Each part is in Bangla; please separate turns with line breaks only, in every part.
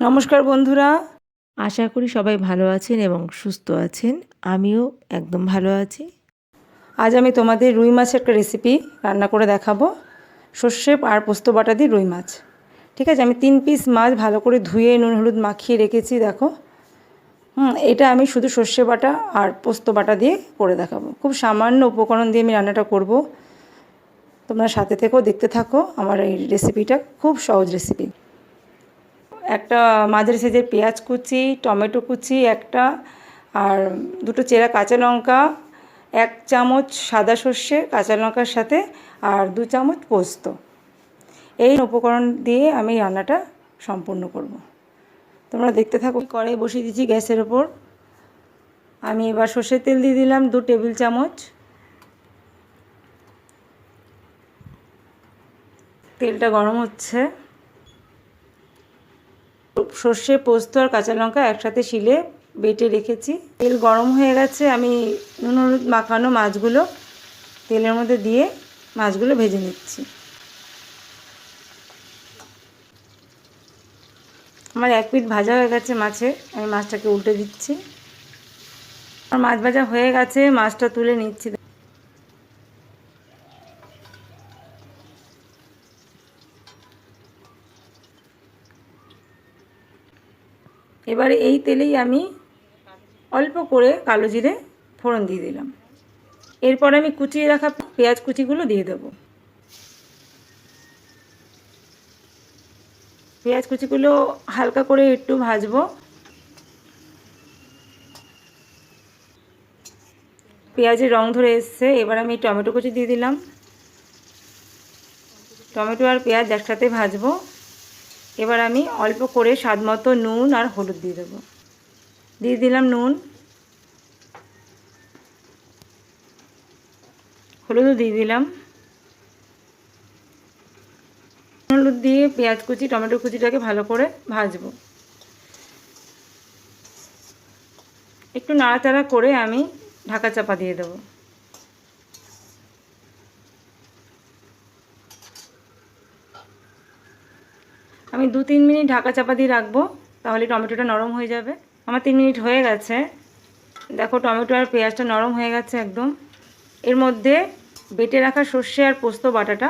নমস্কার বন্ধুরা।
আশা করি সবাই ভালো আছেন এবং সুস্থ আছেন। আমিও একদম ভালো আছি।
আজ আমি তোমাদের রুই মাছের একটা রেসিপি রান্না করে দেখাবো। সর্ষে আর পোস্ত বাটা দিয়ে রুই মাছ। ঠিক আছে আমি তিন পিস মাছ ভালো করে ধুয়ে নুন হলুদ মাখিয়ে রেখেছি দেখো। হুম এটা আমি শুধু সর্ষে বাটা আর পোস্ত বাটা দিয়ে করে দেখাবো। খুব সামান্য উপকরণ দিয়ে আমি রান্নাটা করব। তোমরা সাথে থেকেও দেখতে থাকো আমার এই রেসিপিটা খুব সহজ রেসিপি একটা মাঝারি সাইজের পেঁয়াজ কুচি, টমেটো কুচি একটা, আর দুটো চেরা কাঁচা লঙ্কা, এক চামচ সাদা সর্ষে কাঁচা লঙ্কার সাথে, আর দু চামচ পোস্ত। এই উপকরণ দিয়ে আমি রান্নাটা সম্পূর্ণ করব। তোমরা দেখতে থাকো কড়াই বসিয়ে দিচ্ছি গ্যাসের ওপর। আমি এবার সর্ষের তেল দিয়ে দিলাম দু টেবিল চামচ তেলটা গরম হচ্ছে। সর্ষে, পোস্ত আর কাঁচা লঙ্কা একসাথে শিলে বেটে রেখেছি। তেল গরম হয়ে গেছে, আমি নুন, হলুদ মাখানো মাছগুলো তেলের মধ্যে দিয়ে মাছগুলো ভেজে নিচ্ছি। আমার এক পিঠ ভাজা হয়ে গেছে মাছে, আমি মাছটাকে উল্টে দিচ্ছি। আমার মাছ ভাজা হয়ে গেছে, মাছটা তুলে নিচ্ছি। এবারে এই তেলেই আমি অল্প করে কালো জিরে ফোড়ন দিয়ে দিলাম। এরপর আমি কুচিয়ে রাখা পেঁয়াজ কুচিগুলো দিয়ে দেবো। পেঁয়াজ কুচিগুলো হালকা করে একটু ভাজবো। পেঁয়াজের রং ধরে এসছে, এবার আমি টমেটো কুচি দিয়ে দিলাম। টমেটো আর পেঁয়াজ একসাথে ভাজবো। এবার আমি অল্প করে স্বাদ মতো নুন আর হলুদ দিয়ে দেবো। দিয়ে দিলাম নুন। হলুদও দিয়ে দিলাম। হলুদ দিয়ে পেঁয়াজ কুচি, টমেটো কুচিটাকে ভালো করে ভাজবো। একটু নাড়াচাড়া করে আমি ঢাকা চাপা দিয়ে দেবো। আমি দু তিন মিনিট ঢাকা চাপা দিয়ে রাখব, তাহলে টমেটোটা নরম হয়ে যাবে। আমার তিন মিনিট হয়ে গেছে। দেখো, টমেটো আর পেঁয়াজটা নরম হয়ে গেছে একদম। এর মধ্যে বেটে রাখা সর্ষে আর পোস্ত বাটাটা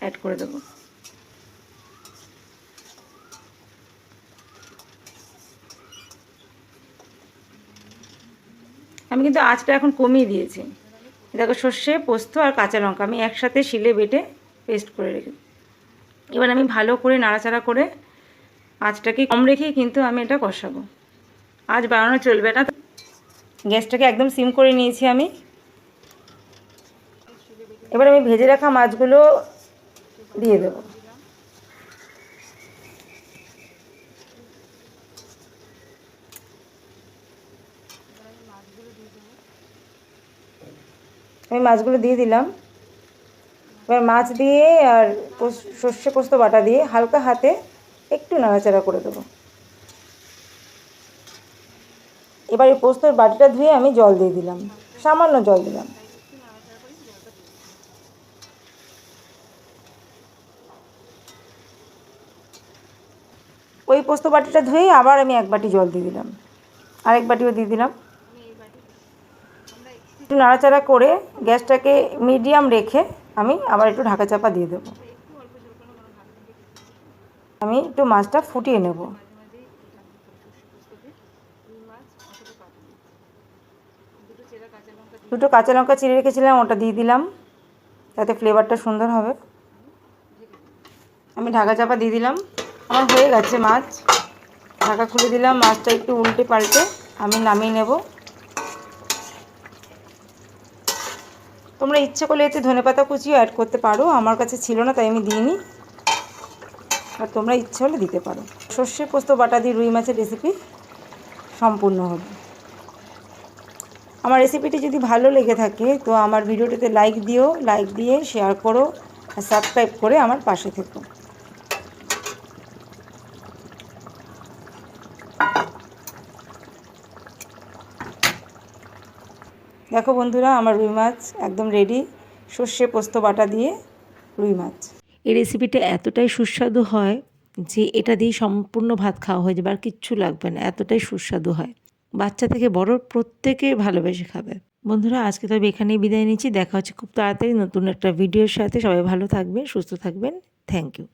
অ্যাড করে দেবো। আমি কিন্তু আঁচটা এখন কমিয়ে দিয়েছি। দেখো, সর্ষে, পোস্ত আর কাঁচা লঙ্কা আমি একসাথে শিলে বেটে পেস্ট করে রেখে এবার আমি ভালো করে নাড়াচাড়া করে আঁচটাকে কম রেখেই কিন্তু আমি এটা কষাবো। আজ বাড়ানো চলবে না। গ্যাসটাকে একদম সিম করে নিয়েছি আমি। এবার আমি ভেজে রাখা মাছগুলো দিয়ে দেবো। আমি মাছগুলো দিয়ে দিলাম। এবার মাছ দিয়ে আর সর্ষে পোস্ত বাটা দিয়ে হালকা হাতে একটু নাড়াচাড়া করে দেবো। এবার এই পোস্তর বাটিটা ধুয়ে আমি জল দিয়ে দিলাম, সামান্য জল দিলাম। ওই পোস্ত বাটিটা ধুয়েই আবার আমি এক বাটি জল দিয়ে দিলাম, আরেক বাটিও দিয়ে দিলাম। একটু নাড়াচাড়া করে গ্যাসটাকে মিডিয়াম রেখে আমি আবার একটু ঢাকা চাপা দিয়ে দেবো। আমি একটু মাছটা ফুটিয়ে নেব। দুটো কাঁচা লঙ্কা চিড়ে রেখেছিলাম, ওটা দিয়ে দিলাম। যাতে ফ্লেভারটা সুন্দর হবে। আমি ঢাকা চাপা দিয়ে দিলাম। আমার হয়ে গেছে মাছ। ঢাকা খুলে দিলাম, মাছটা একটু উল্টে পাল্টে আমি নামিয়ে নেব। তোমরা ইচ্ছে করলে এতে ধনে পাতা কুচিও অ্যাড করতে পারো। আমার কাছে ছিল না, তাই আমি দিইনি। আর তোমরা ইচ্ছে হলে দিতে পারো। সর্ষে পোস্ত, বাটা দিয়ে রুই মাছের রেসিপি সম্পূর্ণ হবে। আমার রেসিপিটি যদি ভালো লেগে থাকে, তো আমার ভিডিওটিতে লাইক দিও লাইক দিয়ে শেয়ার করো, আর সাবস্ক্রাইব করে আমার পাশে থেকো। দেখো বন্ধুরা, আমার রুই মাছ একদম রেডি সর্ষে পোস্ত বাটা দিয়ে রুই মাছ।
এই রেসিপিটা এতটাই সুস্বাদু হয় যে এটা দিয়ে সম্পূর্ণ ভাত খাওয়া হয়ে যাবে, আর কিচ্ছু লাগবে না, এতটাই সুস্বাদু হয়। বাচ্চা থেকে বড় প্রত্যেকে ভালোবেসে খাবে। বন্ধুরা, আজকে তবে এখানেই বিদায় নিচ্ছি, দেখা হচ্ছে খুব তাড়াতাড়ি নতুন একটা ভিডিওর সাথে। সবাই ভালো থাকবেন, সুস্থ থাকবেন। Thank you